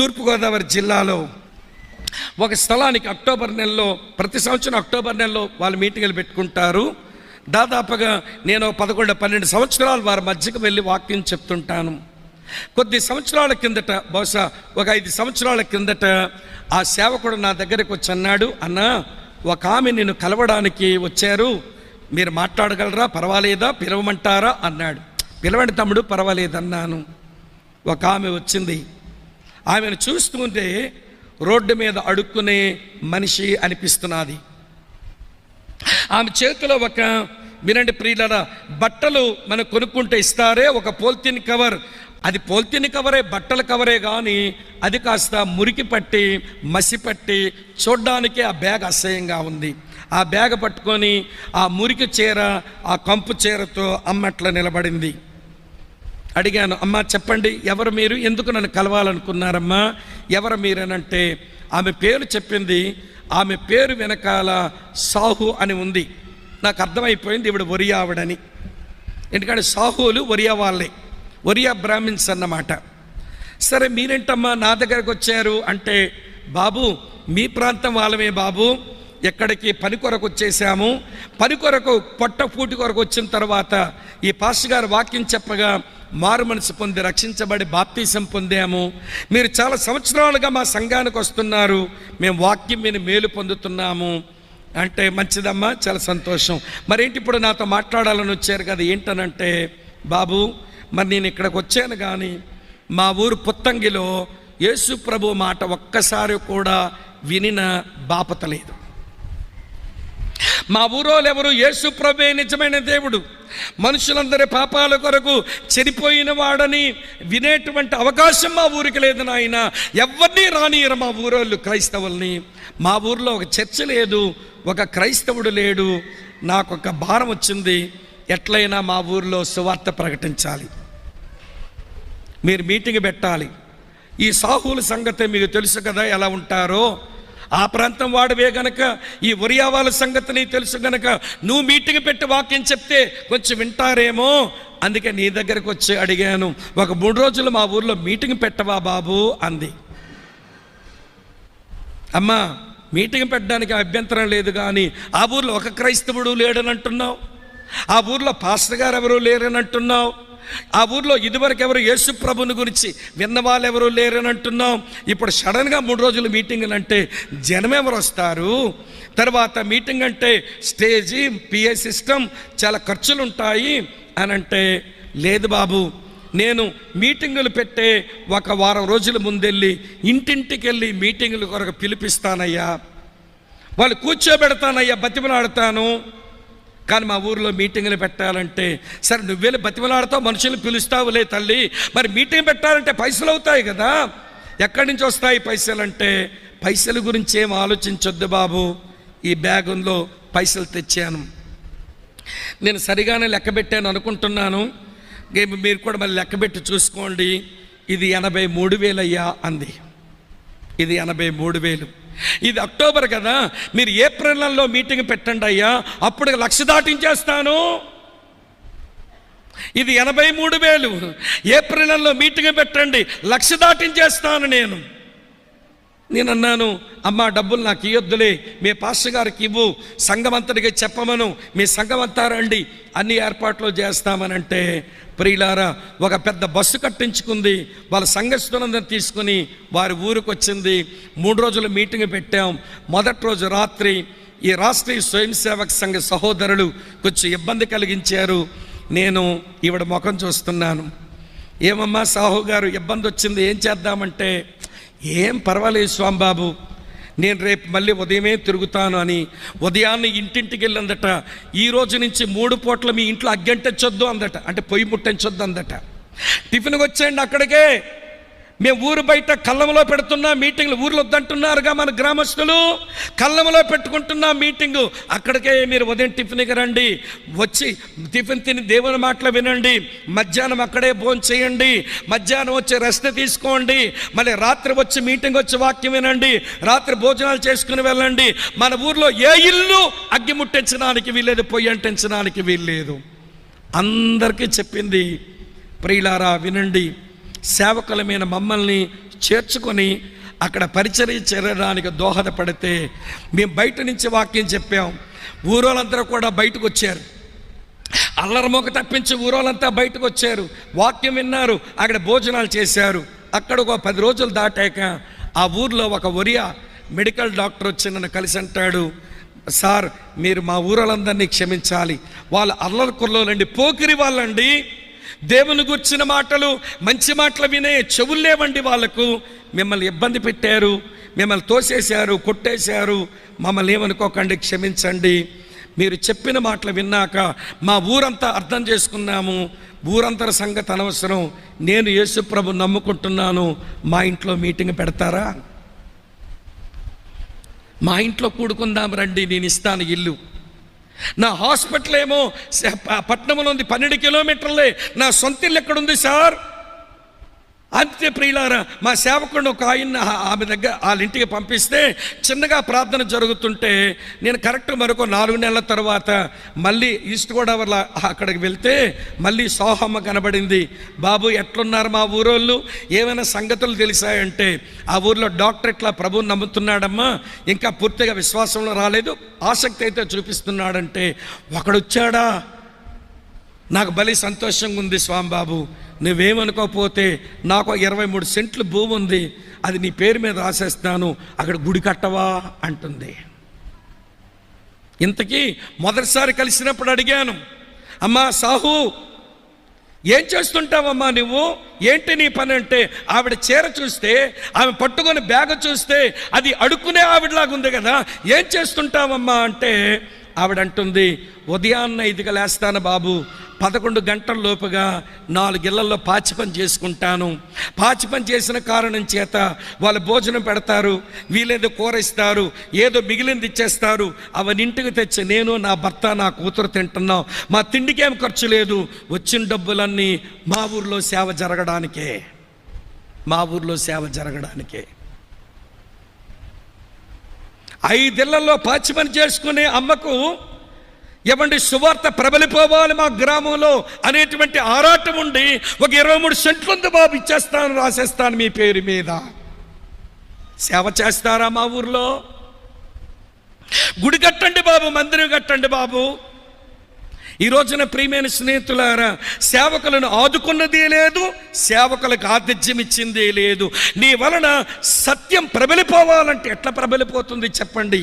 తూర్పుగోదావరి జిల్లాలో ఒక స్థలానికి అక్టోబర్ నెలలో ప్రతి సంవత్సరం అక్టోబర్ నెలలో వాళ్ళు మీటింగులు పెట్టుకుంటారు. దాదాపుగా నేను పదకొండు పన్నెండు సంవత్సరాలు వారి మధ్యకు వెళ్ళి వాక్యం చెప్తుంటాను. కొద్ది సంవత్సరాల కిందట బహుశా ఒక ఐదు సంవత్సరాల కిందట ఆ సేవకుడు నా దగ్గరకు వచ్చి అన్నాడు అన్నా ఒక ఆమె నిన్ను కలవడానికి వచ్చారు. మీరు మాట్లాడగలరా? పర్వాలేదా? పిలవమంటారా? అన్నాడు. పిలవండి తమ్ముడు పర్వాలేదన్నాను. ఒక ఆమె వచ్చింది. ఆమెను చూస్తుంటే రోడ్డు మీద అడుక్కునే మనిషి అనిపిస్తున్నది. ఆమె చేతిలో ఒక వినండి ప్రియులరా బట్టలు మనం కొనుక్కుంటే ఇస్తారే ఒక పోల్తిన్ కవర్. అది పోల్తిన్ కవరే బట్టల కవరే కానీ అది కాస్త మురికి పట్టి మసి పట్టి చూడ్డానికి ఆ బ్యాగ్ అసహ్యంగా ఉంది. ఆ బ్యాగ్ పట్టుకొని ఆ మురికి చీర ఆ కంపు చీరతో అమ్మట్ల నిలబడింది. అడిగాను అమ్మా చెప్పండి ఎవరు మీరు? ఎందుకు నన్ను కలవాలనుకున్నారమ్మా? ఎవరు మీరనంటే ఆమె పేరు చెప్పింది ఆమె పేరు వెనకాల సాహు అని ఉంది. నాకు అర్థమైపోయింది ఇవిడ ఒరియావిడని ఎందుకంటే సాహువులు ఒరియా వాళ్ళే ఒరియా బ్రాహ్మిన్స్ అన్నమాట. సరే మీరేంటమ్మా నా దగ్గరకు వచ్చారు? అంటే బాబు మీ ప్రాంతం వాళ్ళమే బాబు ఎక్కడికి పని కొరకు వచ్చేసాము. పని కొరకు పొట్ట పూటి కొరకు వచ్చిన తర్వాత ఈ పాస్టర్ గారు వాక్యం చెప్పగా మారు మనసు పొంది రక్షించబడి బాప్తీసం పొందాము. మీరు చాలా సంవత్సరాలుగా మా సంఘానికి వస్తున్నారు. మేము వాక్యం మీద మేలు పొందుతున్నాము. అంటే మంచిదమ్మా చాలా సంతోషం. మరేంటి ఇప్పుడు నాతో మాట్లాడాలని వచ్చారు కదా ఏంటనంటే బాబు మరి నేను ఇక్కడికి వచ్చాను కానీ మా ఊరు పుత్తంగిలో యేసు ప్రభు మాట ఒక్కసారి కూడా వినిన బాపత లేదు. మా ఊరోళ్ళు ఎవరు యేసు ప్రభే నిజమైన దేవుడు. మనుషులందరి పాపాల కొరకు చనిపోయిన వాడని వినేటువంటి అవకాశం మా ఊరికి లేదు నాయన. ఎవరిని రానియరు మా ఊరోళ్ళు క్రైస్తవుల్ని. మా ఊర్లో ఒక చర్చ లేదు ఒక క్రైస్తవుడు లేడు. నాకు ఒక భారం వచ్చింది. ఎట్లయినా మా ఊర్లో సువార్త ప్రకటించాలి. మీరు మీటింగ్ పెట్టాలి. ఈ సాహుల సంగతి మీకు తెలుసు కదా ఎలా ఉంటారో? ఆ ప్రాంతం వాడివే గనక ఈ ఒరియా వాళ్ళ సంగతి నీకు తెలుసు గనక నువ్వు మీటింగ్ పెట్టి వాక్యం చెప్తే కొంచెం వింటారేమో? అందుకే నీ దగ్గరకు వచ్చి అడిగాను. ఒక మూడు రోజులు మా ఊర్లో మీటింగ్ పెట్టవా బాబు? అంది. అమ్మా మీటింగ్ పెట్టడానికి అభ్యంతరం లేదు కానీ ఆ ఊర్లో ఒక క్రైస్తవుడు లేడని అంటున్నావు ఆ ఊర్లో పాస్టర్ గారు ఎవరు లేరని అంటున్నావు ఆ ఊర్లో ఇదివరకు ఎవరు యేసు ప్రభుని గురించి విన్న వాళ్ళు ఎవరు లేరని అంటున్నాం ఇప్పుడు సడన్గా మూడు రోజులు మీటింగ్ అంటే జనం ఎవరు వస్తారు? తర్వాత మీటింగ్ అంటే స్టేజీ పిఏ సిస్టమ్ చాలా ఖర్చులు ఉంటాయి అని అంటే లేదు బాబు నేను మీటింగులు పెట్టే ఒక వారం రోజుల ముందెళ్ళి ఇంటింటికి వెళ్ళి మీటింగుల కొరకు పిలిపిస్తానయ్యా. వాళ్ళు కూర్చోబెడతానయ్యా బతిమలాడతాను. కానీ మా ఊర్లో మీటింగ్లు పెట్టాలంటే సరే నువ్వేళ్ళు బతిమలాడతావు మనుషులు పిలుస్తావులే తల్లి. మరి మీటింగ్ పెట్టాలంటే పైసలు అవుతాయి కదా. ఎక్కడి నుంచి వస్తాయి పైసలు అంటే పైసల గురించి ఏం ఆలోచించొద్దు బాబు. ఈ బ్యాగులో పైసలు తెచ్చాను. నేను సరిగానే లెక్క పెట్టాను అనుకుంటున్నాను. మీరు కూడా మళ్ళీ లెక్క పెట్టి చూసుకోండి. ఇది ఎనభై మూడు వేలయ్యా అంది. ఇది ఎనభై మూడు వేలు. ఇది అక్టోబర్ కదా. మీరు ఏప్రిల్ నెలలో మీటింగ్ పెట్టండి అయ్యా. అప్పుడు లక్ష దాటించేస్తాను. ఇది ఎనభై మూడు వేలు. ఏప్రిల్ నెలలో మీటింగ్ పెట్టండి. లక్ష దాటించేస్తాను నేను. నేను అన్నాను అమ్మా డబ్బులు నాకు ఇవ్వద్దులే మీ పాస్టర్ గారికి ఇవ్వు. సంఘమంతటికి చెప్పమను. మీ సంఘమంతా రండి. అన్ని ఏర్పాట్లు చేస్తామనంటే ప్రియులారా ఒక పెద్ద బస్సు కట్టించుకుంది. వాళ్ళ సంఘస్థులందరూ తీసుకుని వారి ఊరికి వచ్చింది మూడు రోజులు మీటింగ్ పెట్టాం. మొదటి రోజు రాత్రి ఈ రాష్ట్రీయ స్వయం సేవక సంఘ సహోదరులు కొంచెం ఇబ్బంది కలిగించారు. నేను ఈవిడ ముఖం చూస్తున్నాను. ఏమమ్మా సాహు గారు ఇబ్బంది వచ్చింది ఏం చేద్దామంటే ఏం పర్వాలేదు స్వాంబాబు నేను రేపు మళ్ళీ ఉదయమే తిరుగుతాను అని ఉదయాన్నే ఇంటింటికి వెళ్ళందట. ఈ రోజు నుంచి మూడు పూట్ల మీ ఇంట్లో అగ్గంటించొద్దు అందట. అంటే పొయ్యి ముట్టించొద్దు అందట. టిఫిన్కి వచ్చేయండి అక్కడికే. మేము ఊరు బయట కళ్ళంలో పెడుతున్నా మీటింగ్లు ఊర్లో వద్దంటున్నారుగా మన గ్రామస్తులు. కళ్ళంలో పెట్టుకుంటున్నా మీటింగు. అక్కడికే మీరు ఉదయం టిఫిన్కి రండి. వచ్చి టిఫిన్ తిని దేవుని మాటలు వినండి. మధ్యాహ్నం అక్కడే భోజనం చేయండి. మధ్యాహ్నం వచ్చి రెస్ట్ తీసుకోండి. మళ్ళీ రాత్రి వచ్చి మీటింగ్ వచ్చి వాక్యం వినండి. రాత్రి భోజనాలు చేసుకుని వెళ్ళండి. మన ఊర్లో ఏ ఇల్లు అగ్గి ముట్టించడానికి వీల్లేదు పొయ్యి అంటించడానికి వీల్లేదు. అందరికీ చెప్పింది ప్రియులారా వినండి. సేవకులమైన మమ్మల్ని చేర్చుకొని అక్కడ పరిచర్య చేరడానికి దోహదపడితే మేము బయట నుంచి వాక్యం చెప్పాం. ఊరోళ్ళందరూ కూడా బయటకు వచ్చారు. అల్లరమొక తప్పించి ఊరోళ్ళంతా బయటకు వచ్చారు. వాక్యం విన్నారు అక్కడ భోజనాలు చేశారు. అక్కడ ఒక పది రోజులు దాటాక ఆ ఊర్లో ఒక ఒరియా మెడికల్ డాక్టర్ వచ్చి నన్ను కలిసి అంటాడు సార్ మీరు మా ఊరోళ్ళందరినీ క్షమించాలి. వాళ్ళ అల్లరి కుర్రోలండి పోకిరి వాళ్ళండి. దేవుని గుర్చిన మాటలు మంచి మాటలు వినే చెవులు లేవండి వాళ్ళకు. మిమ్మల్ని ఇబ్బంది పెట్టారు మిమ్మల్ని తోసేశారు కొట్టేశారు. మమ్మల్ని ఏమనుకోకండి క్షమించండి. మీరు చెప్పిన మాటలు విన్నాక మా ఊరంతా అర్థం చేసుకున్నాము. ఊరంతర సంగతి అనవసరం. నేను యేసుప్రభు నమ్ముకుంటున్నాను. మా ఇంట్లో మీటింగ్ పెడతారా? మా ఇంట్లో కూడుకుందాం రండి నేను ఇస్తాను ఇల్లు. నా హాస్పిటల్ ఏమో పట్టణంలో ఉంది పన్నెండు కిలోమీటర్లే. నా సొంత ఇల్లు ఎక్కడుంది సార్? అంతే ప్రియులారా మా సేవకుడు ఒక ఆయన ఆమె దగ్గర వాళ్ళ ఇంటికి పంపిస్తే చిన్నగా ప్రార్థన జరుగుతుంటే నేను కరెక్ట్ మరొక నాలుగు నెలల తర్వాత మళ్ళీ ఈస్ట్ గోదావరిలో అక్కడికి వెళ్తే మళ్ళీ సోహమ్మ కనబడింది. బాబు ఎట్లున్నారు మా ఊరోళ్ళు? ఏమైనా సంగతులు తెలిసాయంటే ఆ ఊర్లో డాక్టర్ ఇట్లా ప్రభువు నమ్ముతున్నాడమ్మా. ఇంకా పూర్తిగా విశ్వాసంలో రాలేదు. ఆసక్తి అయితే చూపిస్తున్నాడంటే ఒకడొచ్చాడా నాకు బలి సంతోషంగా ఉంది స్వామిబాబు. నువ్వేమనుకోకపోతే నాకు ఇరవై మూడు సెంట్లు భూమి ఉంది అది నీ పేరు మీద రాసేస్తాను అక్కడ గుడి కట్టవా అంటుంది. ఇంతకీ మొదటిసారి కలిసినప్పుడు అడిగాను అమ్మా సాహు ఏం చేస్తుంటావమ్మా నువ్వు? ఏంటి నీ పని అంటే ఆవిడ చీర చూస్తే ఆమె పట్టుకొని బ్యాగ్ చూస్తే అది అడుక్కునే ఆవిడలాగా ఉంది కదా ఏం చేస్తుంటావమ్మా అంటే ఆవిడంటుంది ఉదయాన్నే ఉదయాన్న ఐదుగా లేస్తాను బాబు. పదకొండు గంటల లోపుగా నాలుగిళ్ళలో పాచిపని చేసుకుంటాను. పాచిపని చేసిన కారణం చేత వాళ్ళు భోజనం పెడతారు వీలేదో కూర ఇస్తారు ఏదో మిగిలింది ఇచ్చేస్తారు. అవన్నీ ఇంటికి తెచ్చి నేను నా భర్త నా కూతురు తింటున్నాం. మా తిండికేం ఖర్చు లేదు. వచ్చిన డబ్బులన్నీ మా ఊర్లో సేవ జరగడానికే. మా ఊర్లో సేవ జరగడానికే. ఐదిళ్ళలో పాచిమని చేసుకునే అమ్మకు ఎవండి సువార్త ప్రబలిపోవాలి మా గ్రామంలో అనేటువంటి ఆరాటం ఉండి ఒక ఇరవై మూడు సెంట్లు ఉంది బాబు ఇచ్చేస్తాను రాసేస్తాను మీ పేరు మీద. సేవ చేస్తారా మా ఊర్లో? గుడి కట్టండి బాబు మందిరం కట్టండి బాబు. ఈ రోజున ప్రియమైన స్నేహితులారా సేవకులను ఆదుకున్నదే లేదు సేవకులకు ఆతిథ్యం ఇచ్చిందే లేదు. నీ వలన సత్యం ప్రబలిపోవాలంటే ఎట్లా ప్రబలిపోతుంది చెప్పండి?